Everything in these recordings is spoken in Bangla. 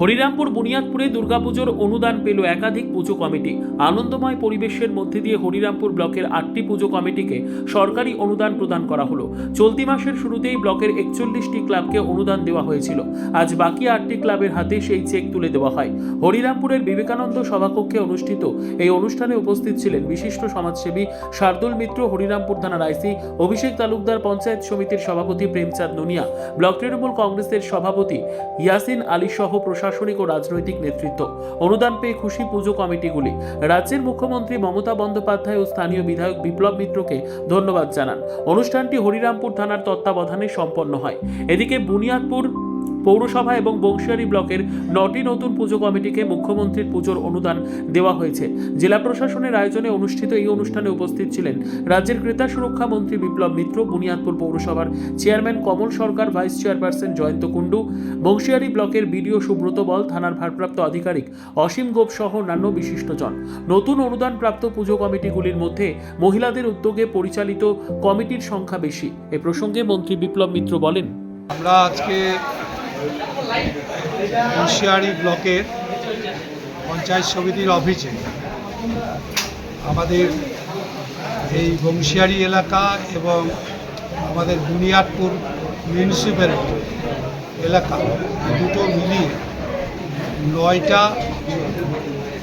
হরিরামপুর বুনিয়াদপুরে দুর্গাপুজোর অনুদান পেল একাধিক পুজো কমিটি। আনন্দময় পরিবেশের মধ্যে দিয়ে হরিরামপুর ব্লকের আটটি পুজো কমিটিকে সরকারি অনুদান প্রদান করা হলো। চলতি মাসের শুরুতেই ব্লকের একচল্লিশটি ক্লাবকে অনুদান দেওয়া হয়েছিল। আজ বাকি আটটি ক্লাবের হাতে সেই চেক তুলে দেওয়া হয়। হরিরামপুরের বিবেকানন্দ সভাকক্ষে অনুষ্ঠিত এই অনুষ্ঠানে উপস্থিত ছিলেন বিশিষ্ট সমাজসেবী শার্দুল মিত্র, হরিরামপুর থানার আইসি, অভিষেক তালুকদার পঞ্চায়েত সমিতির সভাপতি প্রেমচাঁদ নুনিয়া, ব্লক তৃণমূল কংগ্রেসের সভাপতি ইয়াসিন আলী সহ প্রশাসনিক ও রাজনৈতিক নেতৃত্ব। অনুদান পেয়ে খুশি পুজো কমিটিগুলি। রাজ্যের মুখ্যমন্ত্রী মমতা বন্দ্যোপাধ্যায় ও স্থানীয় বিধায়ক বিপ্লব মিত্রকে ধন্যবাদ জানান। অনুষ্ঠানটি হরিরামপুর থানার তত্ত্বাবধানে সম্পন্ন হয়। এদিকে বুনিয়াদপুর পৌরসভা এবং বংশিয়ারি ব্লকের নটি নতুন পুজো কমিটিকে মুখ্যমন্ত্রীর পুজোর অনুদান দেওয়া হয়েছে। জেলা প্রশাসনের আয়োজনে অনুষ্ঠিত এই অনুষ্ঠানে উপস্থিত ছিলেন রাজ্যের ক্রেতা সুরক্ষা মন্ত্রী বিপ্লব মিত্র, বুনিয়াদপুর পৌরসভার chairman Kamal Sarkar, vice chairperson Jayanta Kundu, Bansihari ব্লকের বিডিও সুব্রত বল, থানার ভারপ্রাপ্ত আধিকারিক অসীম গোপ সহ অন্যান্য বিশিষ্টজন। নতুন অনুদানপ্রাপ্ত পুজো কমিটিগুলির মধ্যে মহিলাদের উদ্যোগে পরিচালিত কমিটির সংখ্যা বেশি। এ প্রসঙ্গে মন্ত্রী বিপ্লব মিত্র বলেন, আমরা আজকে হুঁশিয়ারি ব্লকের পঞ্চায়েত সমিতির অফিসে আমাদের এই বংশিয়ারি এলাকা এবং আমাদের বুনিয়াদপুর মিউনিসিপ্যালিটি এলাকা দুটো মিলিয়ে নয়টা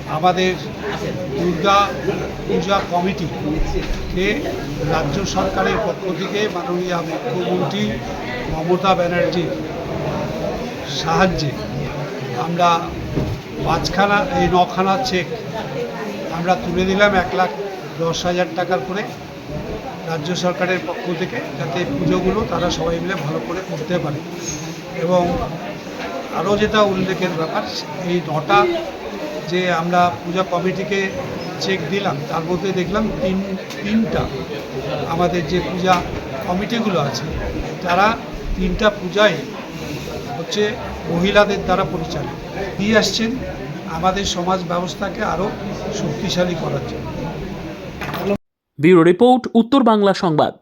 আমাদের দুর্গা পূজা কমিটিকে রাজ্য সরকারের পক্ষ থেকে মাননীয় মুখ্যমন্ত্রী মমতা ব্যানার্জির সাহায্যে আমরা পাঁচখানা, এই নখানা চেক আমরা তুলে দিলাম এক লাখ দশ হাজার টাকার করে রাজ্য সরকারের পক্ষ থেকে যাতে পুজোগুলো তারা সবাই মিলে ভালো করে করতে পারে। এবং আরও যেটা উল্লেখের ব্যাপার, এই নটা যে আমরা পূজা কমিটিকে চেক দিলাম, তার মধ্যে দেখলাম তিন, তিনটা আমাদের যে পূজা কমিটিগুলো আছে, তারা তিনটা পূজাই হচ্ছে মহিলাদের দ্বারা পরিচালিত। দিয়ে আসছেন আমাদের সমাজ ব্যবস্থাকে আরও শক্তিশালী করার জন্য। ব্যুরো রিপোর্ট, উত্তর বাংলা সংবাদ।